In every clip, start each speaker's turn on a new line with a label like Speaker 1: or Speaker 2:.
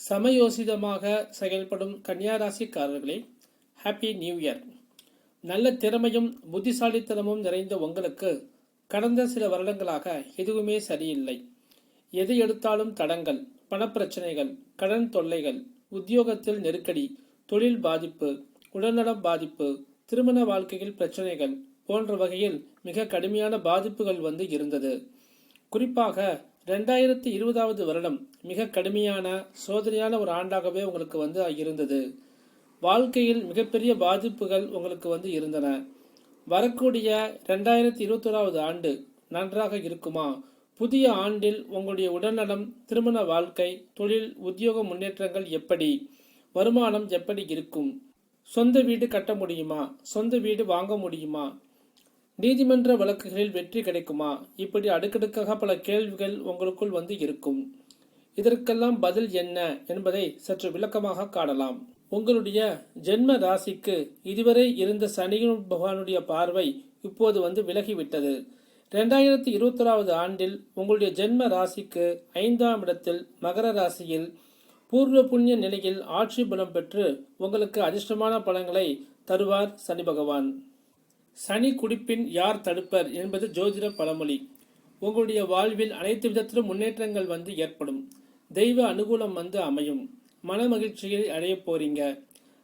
Speaker 1: சமயோசிதமாக செயல்படும் கன்னியாராசிக்காரர்களே happy new year நல்ல திறமையும் புத்திசாலித்தனமும் நிறைந்த உங்களுக்கு கடந்த சில வருடங்களாக எதுவுமே சரியில்லை. எதை எடுத்தாலும் தடங்கள் பணப்பிரச்சனைகள் கடன் தொல்லைகள் உத்தியோகத்தில் நெருக்கடி தொழில் பாதிப்பு உடல்நலம் பாதிப்பு திருமண வாழ்க்கையில் பிரச்சனைகள் போன்ற வகையில் மிக கடுமையான பாதிப்புகள் வந்து இருந்தது. குறிப்பாக ரெண்டாயிரத்தி இருபதாவது வருடம் மிக கடுமையான சோதனையான ஒரு ஆண்டாகவே உங்களுக்கு வந்து இருந்தது. வாழ்க்கையில் மிகப்பெரிய பாதிப்புகள் உங்களுக்கு வந்து இருந்தன. வரக்கூடிய ரெண்டாயிரத்தி இருபத்தோராவது ஆண்டு நன்றாக இருக்குமா? புதிய ஆண்டில் உங்களுடைய உடல்நலம் திருமண வாழ்க்கை தொழில் உத்தியோக முன்னேற்றங்கள் எப்படி? வருமானம் எப்படி இருக்கும்? சொந்த வீடு கட்ட முடியுமா? சொந்த வீடு வாங்க முடியுமா? நீதிமன்ற வழக்குகளில் வெற்றி கிடைக்குமா? இப்படி அடுக்கடுக்காக பல கேள்விகள் உங்களுக்குள் வந்து இருக்கும். இதற்கெல்லாம் பதில் என்ன என்பதை சற்று விளக்கமாக காணலாம். உங்களுடைய ஜென்ம ராசிக்கு இதுவரை இருந்த சனியின் பகவானுடைய பார்வை இப்போது வந்து விலகிவிட்டது. ரெண்டாயிரத்தி இருபத்தொராவது ஆண்டில் உங்களுடைய ஜென்ம ராசிக்கு ஐந்தாம் இடத்தில் மகர ராசியில் பூர்வ புண்ணிய நிலையில் ஆட்சி பலம் பெற்று உங்களுக்கு அதிர்ஷ்டமான பலங்களை தருவார் சனி பகவான். சனி குடிப்பின் யார் தடுப்பர் என்பது ஜோதிட பழமொழி. உங்களுடைய வாழ்வில் அனைத்து விதத்திலும் முன்னேற்றங்கள் வந்து ஏற்படும். தெய்வ அனுகூலம் வந்து அமையும். மன மகிழ்ச்சியை அடைய போறீங்க.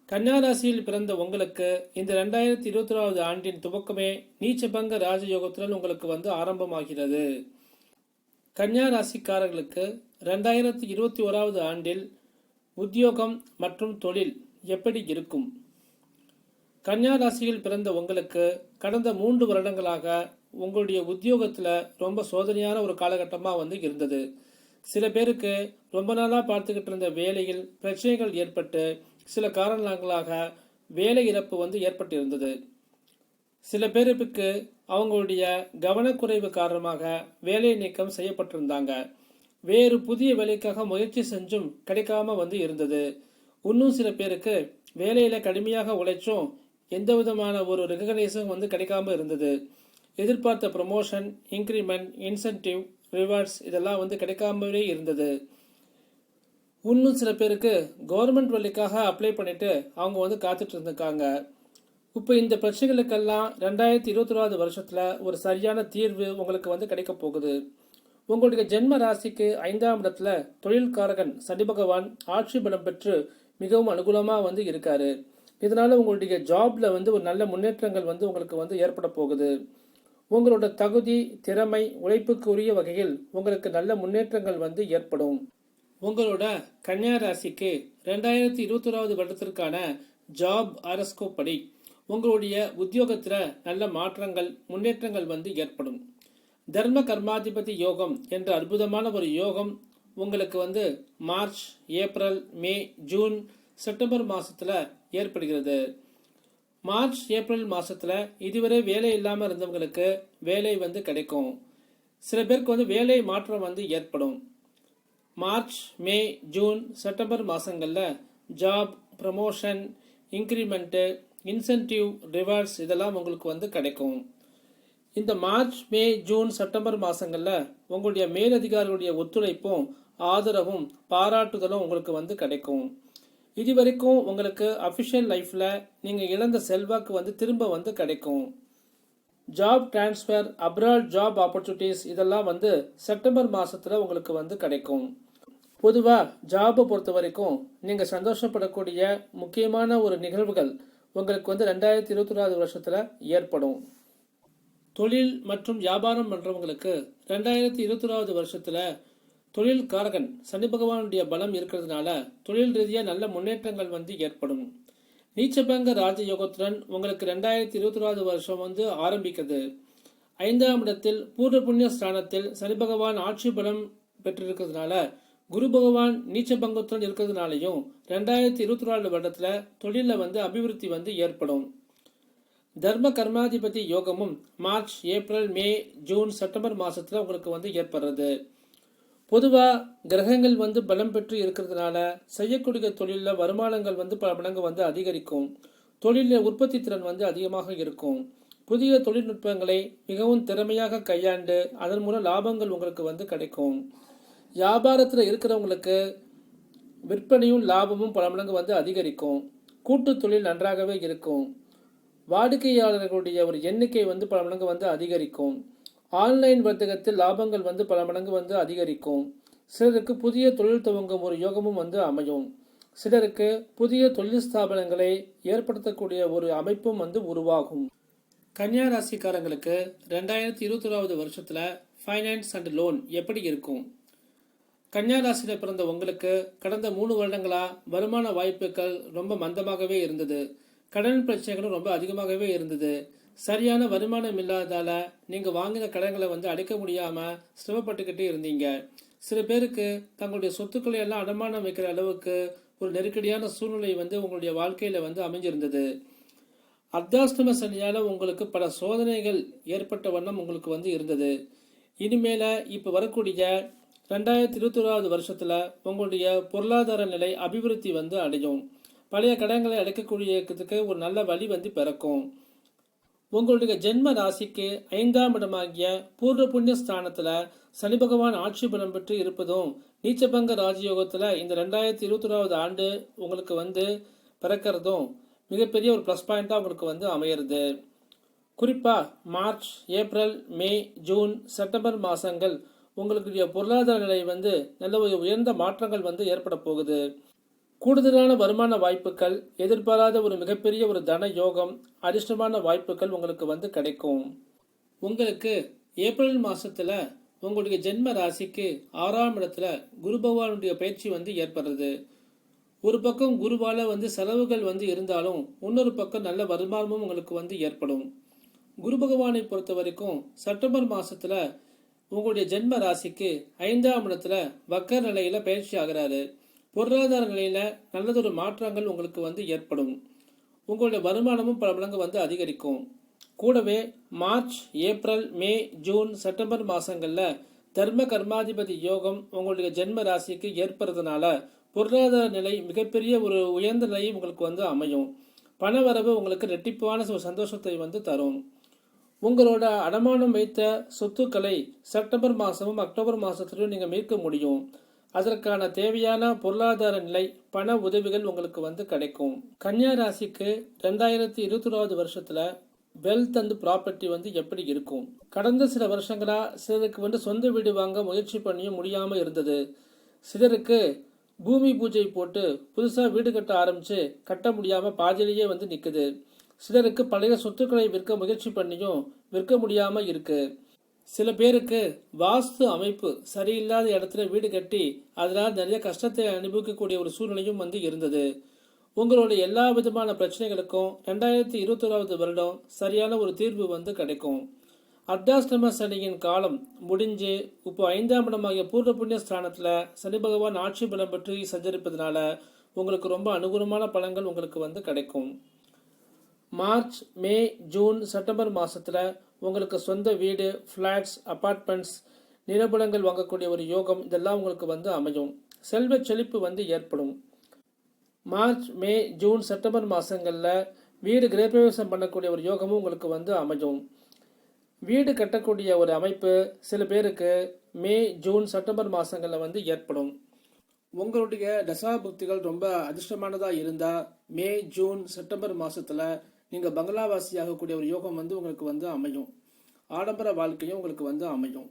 Speaker 1: கன்னியாராசியில் பிறந்த உங்களுக்கு இந்த ரெண்டாயிரத்தி இருபத்தி ஆண்டின் துவக்கமே நீச்சபங்க ராஜயோகத்துடன் உங்களுக்கு வந்து ஆரம்பமாகிறது. கன்னியா ராசிக்காரர்களுக்கு ரெண்டாயிரத்தி இருபத்தி ஓராவது ஆண்டில் உத்தியோகம் மற்றும் தொழில் எப்படி இருக்கும்? கன்னியா ராசியில் பிறந்த உங்களுக்கு கடந்த மூன்று வருடங்களாக உங்களுடைய உத்தியோகத்தில் ரொம்ப சோதனையான ஒரு காலகட்டமாக வந்து இருந்தது. சில பேருக்கு ரொம்ப நாளாக பார்த்துக்கிட்டு இருந்த வேலையில் பிரச்சனைகள் ஏற்பட்டு சில காரணங்களாக வேலை இழப்பு வந்து ஏற்பட்டு இருந்தது சில பேருக்கு அவங்களுடைய கவனக்குறைவு காரணமாக வேலை நீக்கம் செய்யப்பட்டிருந்தாங்க. வேறு புதிய வேலைக்காக முயற்சி செஞ்சும் கிடைக்காம வந்து இருந்தது. இன்னும் சில பேருக்கு வேலையில் கடுமையாக உழைச்சும் எந்த விதமான ஒரு ரெகனைஸும் வந்து கிடைக்காம இருந்தது. எதிர்பார்த்த ப்ரமோஷன் இன்க்ரிமெண்ட் இன்சென்டிவ் ரிவார்ட்ஸ் இதெல்லாம் வந்து கிடைக்காமவே இருந்தது. இன்னும் சில பேருக்கு கவர்மெண்ட் வேலைக்காக அப்ளை பண்ணிட்டு அவங்க வந்து காத்துட்டு இருந்திருக்காங்க. இப்போ இந்த பிரச்சனைகளுக்கெல்லாம் ரெண்டாயிரத்தி இருபத்தொராவது வருஷத்தில் ஒரு சரியான தீர்வு உங்களுக்கு வந்து கிடைக்க போகுது. உங்களுடைய ஜென்ம ராசிக்கு ஐந்தாம் இடத்துல தொழில்காரகன் சனி பகவான் ஆட்சி பலம் பெற்று மிகவும் அனுகூலமாக வந்து இருக்காரு. இதனால் உங்களுடைய ஜாபில் வந்து ஒரு நல்ல முன்னேற்றங்கள் வந்து உங்களுக்கு வந்து ஏற்பட போகுது. உங்களோட தகுதி திறமை உழைப்புக்குரிய வகையில் உங்களுக்கு நல்ல முன்னேற்றங்கள் வந்து ஏற்படும். உங்களோட கன்னியா ராசிக்கு ரெண்டாயிரத்தி இருபத்தொராவது வருடத்திற்கான ஜாப் அரஸ்கோ படி உங்களுடைய உத்தியோகத்தில் நல்ல மாற்றங்கள் முன்னேற்றங்கள் வந்து ஏற்படும். தர்ம கர்மாதிபதி யோகம் என்ற அற்புதமான ஒரு யோகம் உங்களுக்கு வந்து March April May June September மாசத்துல ஏற்படுகிறது. மார்ச் ஏப்ரல் மாசத்துல இதுவரை வேலை இல்லாம இருந்தவங்களுக்கு வேலை வந்து கிடைக்கும். சில பேருக்கு வந்து வேலை மாற்றம் வந்து ஏற்படும். March May June September மாசங்கள்ல job promotion increment incentive rewards இதெல்லாம் உங்களுக்கு வந்து கிடைக்கும். இந்த மார்ச் மே ஜூன் செப்டம்பர் மாசங்களில் உங்களுடைய மேலதிகாரிகளுடைய ஒத்துழைப்பும் ஆதரவும் பாராட்டுதலும் உங்களுக்கு வந்து கிடைக்கும். இது வரைக்கும் உங்களுக்கு அஃபிஷியல் லைஃப்பில் நீங்கள் இழந்த செல்வாக்கு வந்து திரும்ப வந்து கிடைக்கும். Job transfer abroad job opportunities இதெல்லாம் வந்து செப்டம்பர் மாதத்தில் உங்களுக்கு வந்து கிடைக்கும். பொதுவாக ஜாபை பொறுத்த வரைக்கும் நீங்கள் சந்தோஷப்படக்கூடிய முக்கியமான ஒரு நிகழ்வுகள் உங்களுக்கு வந்து ரெண்டாயிரத்தி இருபத்தி வருஷத்தில் ஏற்படும். தொழில் மற்றும் வியாபாரம் பண்ணுறவங்களுக்கு ரெண்டாயிரத்தி இருபத்தொராவது வருஷத்தில் தொழில் காரகன் சனி பகவானுடைய பலம் இருக்கிறதுனால தொழில் ரீதியாக நல்ல முன்னேற்றங்கள் வந்து ஏற்படும். நீச்சபங்க ராஜயோகத்துடன் உங்களுக்கு ரெண்டாயிரத்தி இருபத்தொராவது வருஷம் வந்து ஆரம்பிக்கிறது. ஐந்தாம் இடத்தில் பூர்வ புண்ணிய ஸ்தானத்தில் சனி பகவான் ஆட்சி பலம் பெற்றிருக்கிறதுனால குரு பகவான் நீச்சபங்கத்துடன் இருக்கிறதுனாலையும் ரெண்டாயிரத்தி இருபத்தி நாலு வருடத்தில் தொழிலில் வந்து அபிவிருத்தி வந்து ஏற்படும். தர்ம கர்மாதிபதி யோகமும் March April May June September மாசத்துல உங்களுக்கு வந்து ஏற்படுறது. பொதுவாக கிரகங்கள் வந்து பலம் பெற்று இருக்கிறதுனால செய்யக்கூடிய தொழிலில் வருமானங்கள் வந்து பல மடங்கு வந்து அதிகரிக்கும். தொழிலில் உற்பத்தி திறன் வந்து அதிகமாக இருக்கும். புதிய தொழில்நுட்பங்களை மிகவும் திறமையாக கையாண்டு அதன் மூலம் லாபங்கள் உங்களுக்கு வந்து கிடைக்கும். வியாபாரத்தில் இருக்கிறவங்களுக்கு விற்பனையும் லாபமும் பல மடங்கு வந்து அதிகரிக்கும். கூட்டு தொழில் நன்றாகவே இருக்கும். வாடிக்கையாளர்களுடைய ஒரு எண்ணிக்கை வந்து பல மடங்கு வந்து அதிகரிக்கும். ஆன்லைன் வர்த்தகத்தில் லாபங்கள் வந்து பல மடங்கு வந்து அதிகரிக்கும். சிலருக்கு புதிய தொழில் துவங்கும் ஒரு யோகமும் வந்து அமையும். சிலருக்கு புதிய தொழில் ஸ்தாபனங்களை ஏற்படுத்தக்கூடிய ஒரு அமைப்பும் வந்து உருவாகும். கன்னியா ராசிக்காரங்களுக்கு ரெண்டாயிரத்தி இருபத்தொராவது வருஷத்தில் ஃபைனான்ஸ் அண்ட் லோன் எப்படி இருக்கும்? கன்னியா ராசியில் பிறந்த உங்களுக்கு கடந்த மூணு வருடங்களாக வருமான வாய்ப்புகள் ரொம்ப மந்தமாகவே இருந்தது. கடன் பிரச்சனைகளும் ரொம்ப அதிகமாகவே இருந்தது. சரியான வருமானம் இல்லாதால நீங்க வாங்கின கடன்களை வந்து அடைக்க முடியாம சிரமப்பட்டுக்கிட்டே இருந்தீங்க. சில பேருக்கு தங்களுடைய சொத்துக்களை எல்லாம் அடமானம் வைக்கிற அளவுக்கு ஒரு நெருக்கடியான சூழ்நிலை வந்து உங்களுடைய வாழ்க்கையில வந்து அமைஞ்சிருந்தது. அர்த்தாஷ்டம சனியால உங்களுக்கு பல சோதனைகள் ஏற்பட்ட வண்ணம் உங்களுக்கு வந்து இருந்தது. இனிமேல இப்போ வரக்கூடிய ரெண்டாயிரத்தி இருபத்தி ஓராவது வருஷத்துல உங்களுடைய பொருளாதார நிலை அபிவிருத்தி வந்து அடையும். பழைய கடன்களை அடைக்கக்கூடியதுக்கு ஒரு நல்ல வழி வந்து பிறக்கும். உங்களுடைய ஜென்ம ராசிக்கு ஐந்தாம் இடமாகிய பூர்வ புண்ணிய ஸ்தானத்துல சனி பகவான் ஆட்சி பலம் பெற்று இருப்பதும் நீச்சபங்க ராஜயோகத்துல இந்த ரெண்டாயிரத்தி இருபத்தொராவது ஆண்டு உங்களுக்கு வந்து பிறக்கிறதும் மிகப்பெரிய ஒரு ப்ளஸ் பாயிண்ட்டாக உங்களுக்கு வந்து அமையிறது. குறிப்பாக March April May June September மாதங்கள் உங்களுடைய பொருளாதார நிலை வந்து நல்ல ஒரு உயர்ந்த மாற்றங்கள் வந்து ஏற்பட போகுது. கூடுதலான வருமான வாய்ப்புகள் எதிர்பாராத ஒரு மிகப்பெரிய ஒரு தன யோகம் அதிர்ஷ்டமான வாய்ப்புகள் உங்களுக்கு வந்து கிடைக்கும். உங்களுக்கு ஏப்ரல் மாசத்துல உங்களுடைய ஜென்ம ராசிக்கு ஆறாம் இடத்துல குரு பகவானுடைய பயிற்சி வந்து ஏற்படுறது. ஒரு பக்கம் குருவால வந்து செலவுகள் வந்து இருந்தாலும் இன்னொரு பக்கம் நல்ல வருமானமும் உங்களுக்கு வந்து ஏற்படும். குரு பகவானை பொறுத்த வரைக்கும் செப்டம்பர் மாசத்துல உங்களுடைய ஜென்ம ராசிக்கு ஐந்தாம் இடத்துல வக்கர் நிலையில பயிற்சி ஆகிறாரு. பொருளாதார நிலையில் நல்லதொரு மாற்றங்கள் உங்களுக்கு வந்து ஏற்படும். உங்களுடைய வருமானமும் பல மடங்கு வந்து அதிகரிக்கும். கூடவே March April May June September மாதங்களில் தர்ம கர்மாதிபதி யோகம் உங்களுடைய ஜென்ம ராசிக்கு ஏற்படுறதுனால பொருளாதார நிலை மிகப்பெரிய ஒரு உயர்ந்த நிலை உங்களுக்கு வந்து அமையும். பண வரவு உங்களுக்கு ரெட்டிப்பான ஒரு சந்தோஷத்தை வந்து தரும். உங்களோட அடமானம் வைத்த சொத்துக்களை செப்டம்பர் மாதமும் அக்டோபர் மாதத்திலும் நீங்கள் மீட்க முடியும். அதற்கான தேவையான பொருளாதார நிலை பண உதவிகள் உங்களுக்கு வந்து கிடைக்கும். கன்னியா ராசிக்கு ரெண்டாயிரத்தி இருபத்தொராவது வருஷத்துல வெல்த் அண்ட் ப்ராப்பர்ட்டி வந்து எப்படி இருக்கும்? கடந்த சில வருஷங்களா சிலருக்கு வந்து சொந்த வீடு வாங்க முயற்சி பண்ணியும் முடியாம இருந்தது. சிலருக்கு பூமி பூஜை போட்டு புதுசாக வீடு கட்ட ஆரம்பிச்சு கட்ட முடியாம பாதியிலேயே வந்து நிக்குது. சிலருக்கு பழைய சொத்துக்களை விற்க முயற்சி பண்ணியும் விற்க முடியாம இருக்குது சில பேருக்கு வாஸ்து அமைப்பு சரியில்லாத இடத்துல வீடு கட்டி அதனால் நிறைய கஷ்டத்தை அனுபவிக்கக்கூடிய ஒரு சூழ்நிலையும் வந்து இருந்தது. உங்களோட எல்லா விதமான பிரச்சனைகளுக்கும் ரெண்டாயிரத்தி இருபத்தோராவது வருடம் சரியான ஒரு தீர்வு வந்து கிடைக்கும். அர்த்தாஷ்டம சனியின் காலம் முடிஞ்சு இப்போ ஐந்தாம் இடமாகிய பூர்வ புண்ணிய ஸ்தானத்தில் சனி பகவான் ஆட்சி பலம் பற்றி சஞ்சரிப்பதனால உங்களுக்கு ரொம்ப அனுகூலமான பலன்கள் உங்களுக்கு வந்து கிடைக்கும். மார்ச் மே ஜூன் செப்டம்பர் மாதத்தில் உங்களுக்கு சொந்த வீடு ஃப்ளாட்ஸ் அபார்ட்மெண்ட்ஸ் நிலபுலங்கள் வாங்கக்கூடிய ஒரு யோகம் இதெல்லாம் உங்களுக்கு வந்து அமையும். செல்வ செழிப்பு வந்து ஏற்படும். மார்ச் மே ஜூன் செப்டம்பர் மாதங்களில் வீடு கிரகப்பிரவேசம் பண்ணக்கூடிய ஒரு யோகமும் உங்களுக்கு வந்து அமையும். வீடு கட்டக்கூடிய ஒரு அமைப்பு சில பேருக்கு மே ஜூன் செப்டம்பர் மாதங்களில் வந்து ஏற்படும். உங்களுடைய தசாபுக்திகள் ரொம்ப அதிர்ஷ்டமானதாக இருந்தால் மே ஜூன் செப்டம்பர் மாதத்தில் நீங்கள் பங்களாவாசி ஆகக்கூடிய ஒரு யோகம் வந்து உங்களுக்கு வந்து அமையும். ஆடம்பர வாழ்க்கையும் உங்களுக்கு வந்து அமையும்.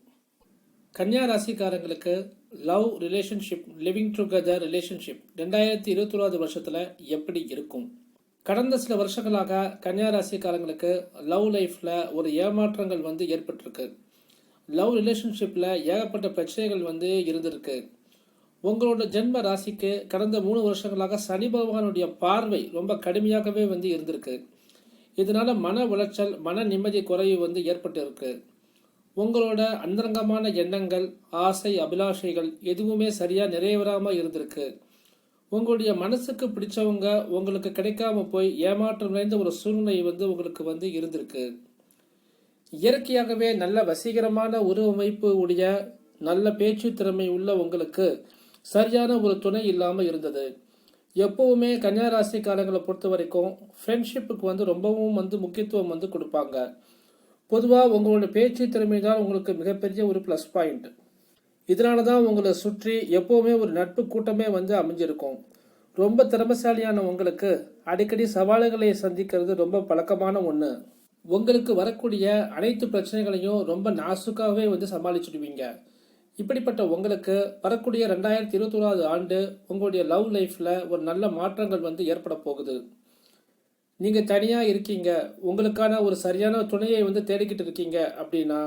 Speaker 1: கன்னியா ராசிக்காரங்களுக்கு love relationship living together relationship ரெண்டாயிரத்தி இருபத்தொராவது வருஷத்தில் எப்படி இருக்கும்? கடந்த சில வருஷங்களாக கன்னியா ராசிக்காரங்களுக்கு லவ் லைஃப்பில் ஒரு ஏமாற்றங்கள் வந்து ஏற்பட்டிருக்கு. லவ் ரிலேஷன்ஷிப்பில் ஏகப்பட்ட பிரச்சனைகள் வந்து இருந்திருக்கு. உங்களோட ஜென்ம ராசிக்கு கடந்த மூணு வருஷங்களாக சனி பகவானுடைய பார்வை ரொம்ப கடுமையாகவே வந்து இருந்திருக்கு. இதனால் மன உளைச்சல் மன நிம்மதி குறைவு வந்து ஏற்பட்டு இருக்கு உங்களோட அந்தரங்கமான எண்ணங்கள் ஆசை அபிலாஷைகள் எதுவுமே சரியாக நிறைவேறாமல் இருந்திருக்கு. உங்களுடைய மனசுக்கு பிடிச்சவங்க உங்களுக்கு கிடைக்காம போய் ஏமாற்றம் நிறைந்த ஒரு சூழ்நிலை வந்து உங்களுக்கு வந்து இருந்திருக்கு. இயற்கையாகவே நல்ல வசீகரமான உருவமைப்பு உடைய நல்ல பேச்சு திறமை உள்ள உங்களுக்கு சரியான ஒரு துணை இல்லாமல் இருந்தது. எப்பவுமே கன்னியா ராசி காலங்களை பொறுத்த வரைக்கும் ஃப்ரெண்ட்ஷிப்புக்கு வந்து ரொம்பவும் வந்து முக்கியத்துவம் வந்து கொடுப்பாங்க. பொதுவாக உங்களோட பேச்சு திறமை தான் உங்களுக்கு மிகப்பெரிய ஒரு ப்ளஸ் பாயிண்ட் இதனால தான் உங்களை சுற்றி எப்போவுமே ஒரு நட்பு கூட்டமே வந்து அமைஞ்சிருக்கும். ரொம்ப திறமசாலியான உங்களுக்கு அடிக்கடி சவால்களை சந்திக்கிறது ரொம்ப பழக்கமான ஒன்று உங்களுக்கு வரக்கூடிய அனைத்து பிரச்சனைகளையும் ரொம்ப நாசுக்காகவே வந்து சமாளிச்சுடுவீங்க. இப்படிப்பட்ட உங்களுக்கு வரக்கூடிய ரெண்டாயிரத்தி இருபத்தோராவது ஆண்டு உங்களுடைய லவ் லைஃப்பில் ஒரு நல்ல மாற்றங்கள் வந்து ஏற்பட போகுது. நீங்கள் தனியாக இருக்கீங்க. உங்களுக்கான ஒரு சரியான துணையை வந்து தேடிக்கிட்டு இருக்கீங்க அப்படின்னா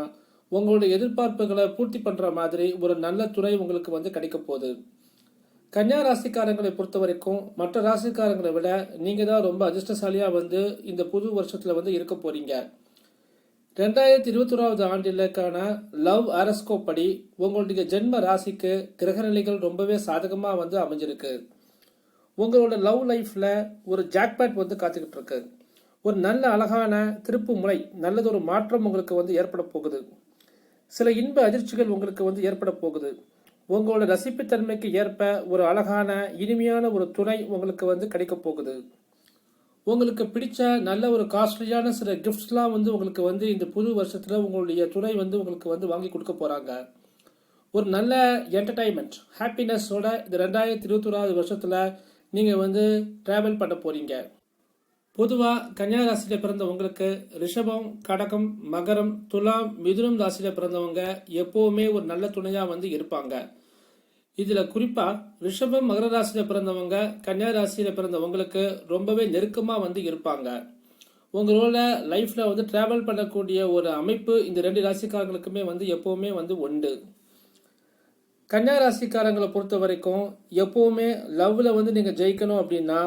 Speaker 1: உங்களுடைய எதிர்பார்ப்புகளை பூர்த்தி பண்ணுற மாதிரி ஒரு நல்ல துணை உங்களுக்கு வந்து கிடைக்க போகுது. கன்னியா ராசிக்காரங்களை பொறுத்த வரைக்கும் மற்ற ராசிக்காரங்களை விட நீங்கள் தான் ரொம்ப அதிர்ஷ்டசாலியாக வந்து இந்த புது வருஷத்தில் வந்து இருக்க போகிறீங்க ரெண்டாயிரத்தி இருபத்தொராவது ஆண்டிலுக்கான லவ் அரஸ்கோ படி உங்களுடைய ஜென்ம ராசிக்கு கிரகநிலைகள் ரொம்பவே சாதகமாக வந்து அமைஞ்சிருக்கு. உங்களோட லவ் லைஃப்பில் ஒரு ஜாக்பேட் வந்து காத்துக்கிட்டு இருக்கு ஒரு நல்ல அழகான திருப்பு முறை நல்லதொரு மாற்றம் உங்களுக்கு வந்து ஏற்பட போகுது. சில இன்ப அதிர்ச்சிகள் உங்களுக்கு வந்து ஏற்பட போகுது. உங்களோட ரசிப்புத்தன்மைக்கு ஏற்ப ஒரு அழகான இனிமையான ஒரு துணை உங்களுக்கு வந்து கிடைக்க போகுது. உங்களுக்கு பிடிச்ச நல்ல ஒரு காஸ்ட்லியான சில கிஃப்ட்ஸ்லாம் வந்து உங்களுக்கு வந்து இந்த புது வருஷத்தில் உங்களுடைய துணை வந்து உங்களுக்கு வந்து வாங்கி கொடுக்க போகிறாங்க ஒரு நல்ல என்டர்டைன்மெண்ட் ஹாப்பினஸோட இந்த ரெண்டாயிரத்தி இருபத்தொராது வருஷத்தில் நீங்கள் வந்து ட்ராவல் பண்ண போகிறீங்க பொதுவாக கன்னியா ராசியில் பிறந்த உங்களுக்கு ரிஷபம் கடகம் மகரம் துலாம் மிதுனம் ராசியில் பிறந்தவங்க எப்போவுமே ஒரு நல்ல துணையாக வந்து இருப்பாங்க. இதில் குறிப்பாக ரிஷபம் மகர ராசியில் பிறந்தவங்க கன்னியா ராசியில் பிறந்தவங்களுக்கு ரொம்பவே நெருக்கமாக வந்து இருப்பாங்க. உங்களோட லைஃப்பில் வந்து ட்ராவல் பண்ணக்கூடிய ஒரு அமைப்பு இந்த ரெண்டு ராசிக்காரங்களுக்குமே வந்து எப்போவுமே வந்து உண்டு. கன்னியா ராசிக்காரங்களை பொறுத்த வரைக்கும் எப்போவுமே லவ்வில் வந்து நீங்கள் ஜெயிக்கணும் அப்படின்னா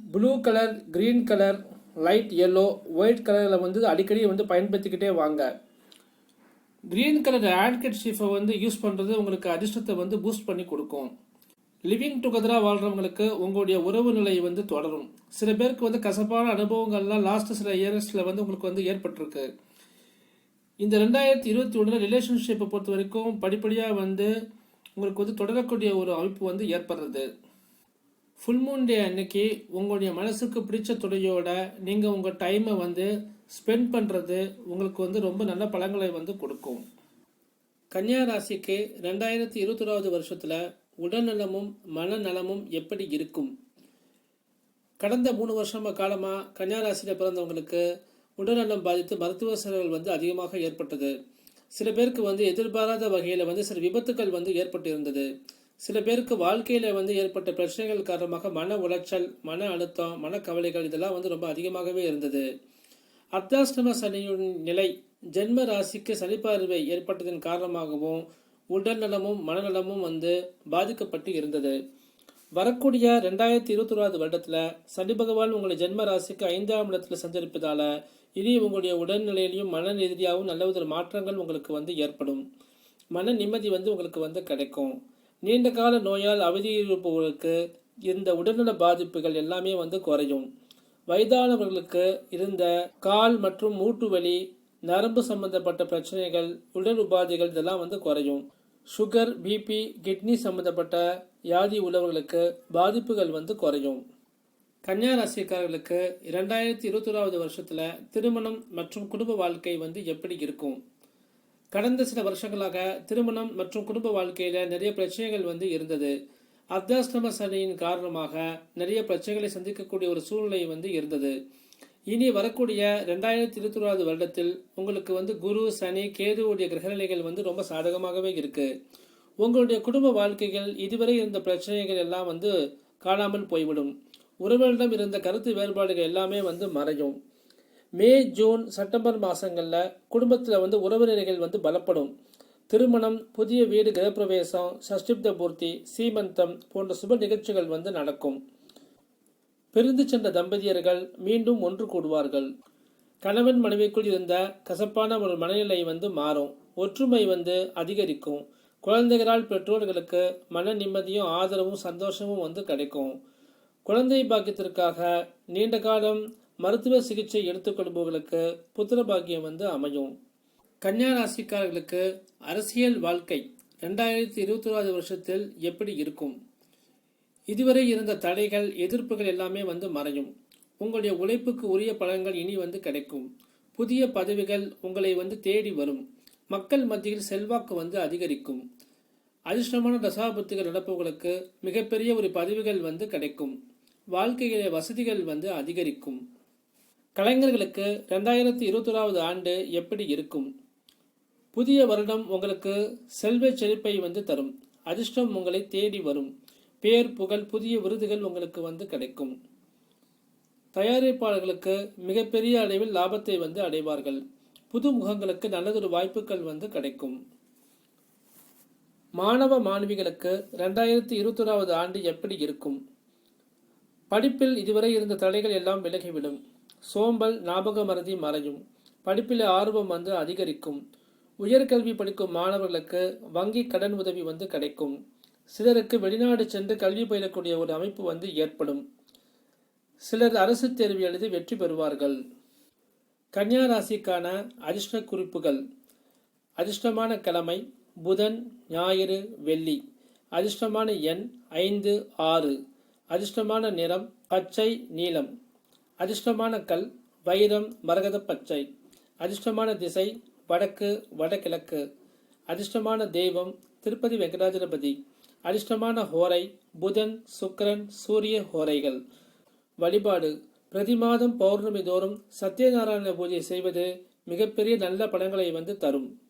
Speaker 1: blue colour green colour light yellow white கலரில் வந்து அடிக்கடி வந்து பயன்படுத்திக்கிட்டே வாங்க. க்ரீன் கலர் ஆட்கெட் ஷீஃபை வந்து யூஸ் பண்ணுறது உங்களுக்கு அதிர்ஷ்டத்தை வந்து பூஸ்ட் பண்ணி கொடுக்கும். லிவிங் டுகெதராக வாழ்கிறவங்களுக்கு உங்களுடைய உறவு நிலை வந்து தொடரும். சில பேருக்கு வந்து கசப்பான அனுபவங்கள்லாம் லாஸ்ட் சில இயர்ஸில் வந்து உங்களுக்கு வந்து ஏற்பட்டிருக்கு. இந்த ரெண்டாயிரத்தி இருபத்தி ஒன்றில் ரிலேஷன்ஷிப்பை பொறுத்த வரைக்கும் படிப்படியாக வந்து உங்களுக்கு வந்து தொடரக்கூடிய ஒரு அமைப்பு வந்து ஏற்படுறது. ஃபுல் மூன் டே அன்னைக்கு உங்களுடைய மனசுக்கு பிடிச்ச துறையோட நீங்கள் உங்கள் டைமை வந்து ஸ்பெண்ட் பண்ணுறது உங்களுக்கு வந்து ரொம்ப நல்ல பலங்களை வந்து கொடுக்கும். கன்னியா ராசிக்கு ரெண்டாயிரத்தி இருபத்தொராவது வருஷத்தில் உடல்நலமும் மனநலமும் எப்படி இருக்கும்? கடந்த மூணு வருஷம் காலமாக கன்னியா ராசியில் பிறந்தவங்களுக்கு உடல்நலம் பாதித்து மருத்துவ செலவுகள் வந்து அதிகமாக ஏற்பட்டது. சில பேருக்கு வந்து எதிர்பாராத வகையில் வந்து சில விபத்துக்கள் வந்து ஏற்பட்டு இருந்தது சில பேருக்கு வாழ்க்கையில் வந்து ஏற்பட்ட பிரச்சனைகள் காரணமாக மன உளைச்சல் மன அழுத்தம் மனக்கவலைகள் இதெல்லாம் வந்து ரொம்ப அதிகமாகவே இருந்தது. அர்த்தாஷ்டம சனியின் நிலை ஜென்ம ராசிக்கு சனி பார்வை ஏற்பட்டதன் காரணமாகவும் உடல் நலமும் மனநலமும் வந்து பாதிக்கப்பட்டு இருந்தது. வரக்கூடிய ரெண்டாயிரத்தி இருபத்தொராவது வருடத்தில் சனி பகவான் உங்களுடைய ஜென்ம ராசிக்கு ஐந்தாம் இடத்துல சஞ்சரிப்பதால இனி உங்களுடைய உடல்நிலையிலையும் மன ரீதியாகவும் நல்ல வித மாற்றங்கள் உங்களுக்கு வந்து ஏற்படும். மன நிம்மதி வந்து உங்களுக்கு வந்து கிடைக்கும். நீண்ட கால நோயால் அவதியிருப்பவர்களுக்கு இந்த உடல்நல பாதிப்புகள் எல்லாமே வந்து குறையும். வயதானவர்களுக்கு இருந்த கால் மற்றும் மூட்டு வலி நரம்பு சம்பந்தப்பட்ட பிரச்சனைகள் உடல் உபாதைகள் இதெல்லாம் வந்து குறையும். சுகர் பிபி கிட்னி சம்பந்தப்பட்ட வியாதி உள்ளவர்களுக்கு பாதிப்புகள் வந்து குறையும். கன்னியா ராசிக்காரர்களுக்கு இரண்டாயிரத்தி இருபத்தொராவது வருஷத்துல திருமணம் மற்றும் குடும்ப வாழ்க்கை வந்து எப்படி இருக்கும்? கடந்த சில வருஷங்களாக திருமணம் மற்றும் குடும்ப வாழ்க்கையில நிறைய பிரச்சனைகள் வந்து இருந்தது. அர்த்தாஷ்டம சனியின் காரணமாக நிறைய பிரச்சனைகளை சந்திக்கக்கூடிய ஒரு சூழ்நிலை வந்து இருந்தது. இனி வரக்கூடிய ரெண்டாயிரத்தி இருபத்தொராவது வருடத்தில் உங்களுக்கு வந்து குரு சனி கேதுவுடைய கிரகநிலைகள் வந்து ரொம்ப சாதகமாகவே இருக்கு. உங்களுடைய குடும்ப வாழ்க்கைகள் இதுவரை இருந்த பிரச்சனைகள் எல்லாம் வந்து காணாமல் போய்விடும். உறவுகளிடம் இருந்த கருத்து வேறுபாடுகள் எல்லாமே வந்து மறையும். மே ஜூன் செப்டம்பர் மாதங்களில் குடும்பத்தில் வந்து உறவினர்கள் வந்து பலப்படும். திருமணம் புதிய வீடு கிரகப்பிரவேசம் சஷ்டிப்த பூர்த்தி சீமந்தம் போன்ற சுப நிகழ்ச்சிகள் வந்து நடக்கும். பிரிந்து சென்ற தம்பதியர்கள் மீண்டும் ஒன்று கூடுவார்கள். கணவன் மனைவிக்குள் இருந்த கசப்பான ஒரு மனநிலை வந்து மாறும். ஒற்றுமை வந்து அதிகரிக்கும். குழந்தைகளால் பெற்றோர்களுக்கு மன நிம்மதியும் ஆதரவும் சந்தோஷமும் வந்து கிடைக்கும். குழந்தை பாக்கியத்திற்காக நீண்ட காலம் மருத்துவ சிகிச்சை எடுத்துக்கொள்பவர்களுக்கு புத்திர பாக்கியம் வந்து அமையும். கன்னியா ராசிக்காரர்களுக்கு அரசியல் வாழ்க்கை ரெண்டாயிரத்தி இருபத்தொராவது வருஷத்தில் எப்படி இருக்கும்? இதுவரை இருந்த தடைகள் எதிர்ப்புகள் எல்லாமே வந்து மறையும். உங்களுடைய உழைப்புக்கு உரிய பலன்கள் இனி வந்து கிடைக்கும். புதிய பதவிகள் உங்களை வந்து தேடி வரும். மக்கள் மத்தியில் செல்வாக்கு வந்து அதிகரிக்கும். அதிர்ஷ்டமான தசாபத்துகள் நடப்பவர்களுக்கு மிகப்பெரிய ஒரு பதவிகள் வந்து கிடைக்கும். வாழ்க்கையில வசதிகள் வந்து அதிகரிக்கும். கலைஞர்களுக்கு ரெண்டாயிரத்தி இருபத்தொராவது ஆண்டு எப்படி இருக்கும்? புதிய வருடம் உங்களுக்கு செல்வ செழிப்பை வந்து தரும். அதிர்ஷ்டம் உங்களை தேடி வரும். பேர் புகழ் புதிய விருதுகள் உங்களுக்கு வந்து கிடைக்கும். தயாரிப்பாளர்களுக்கு மிகப்பெரிய அளவில் லாபத்தை வந்து அடைவார்கள். புது முகங்களுக்கு நல்லதொரு வாய்ப்புகள் வந்து கிடைக்கும். மாணவ மாணவிகளுக்கு ரெண்டாயிரத்தி இருபத்தொராவது ஆண்டு எப்படி இருக்கும்? படிப்பில் இதுவரை இருந்த தடைகள் எல்லாம் விலகிவிடும். சோம்பல் ஞாபக மறதி மறையும். படிப்பில் ஆர்வம் வந்து அதிகரிக்கும். உயர்கல்வி படிக்கும் மாணவர்களுக்கு வங்கி கடன் உதவி வந்து கிடைக்கும். சிலருக்கு வெளிநாடு சென்று கல்வி பயிலக்கூடிய ஒரு அமைப்பு வந்து ஏற்படும். சிலர் அரசு தேர்வு எழுதி வெற்றி பெறுவார்கள். கன்னியா ராசிக்கான அதிர்ஷ்ட குறிப்புகள். அதிர்ஷ்டமான கிழமை புதன் ஞாயிறு வெள்ளி. அதிர்ஷ்டமான எண் ஐந்து ஆறு. அதிர்ஷ்டமான நிறம் பச்சை நீலம். அதிர்ஷ்டமான கல் வைரம் மரகத பச்சை. அதிர்ஷ்டமான திசை வடக்கு வடகிழக்கு. அதிர்ஷ்டமான தெய்வம் திருப்பதி வெங்கடாஜலபதி. அதிர்ஷ்டமான ஹோரை புதன் சுக்கரன் சூரிய ஹோரைகள். வழிபாடு. பிரதி மாதம் பௌர்ணமி தோறும் சத்யநாராயண பூஜை செய்வது மிகப்பெரிய நல்ல படங்களை வந்து தரும்.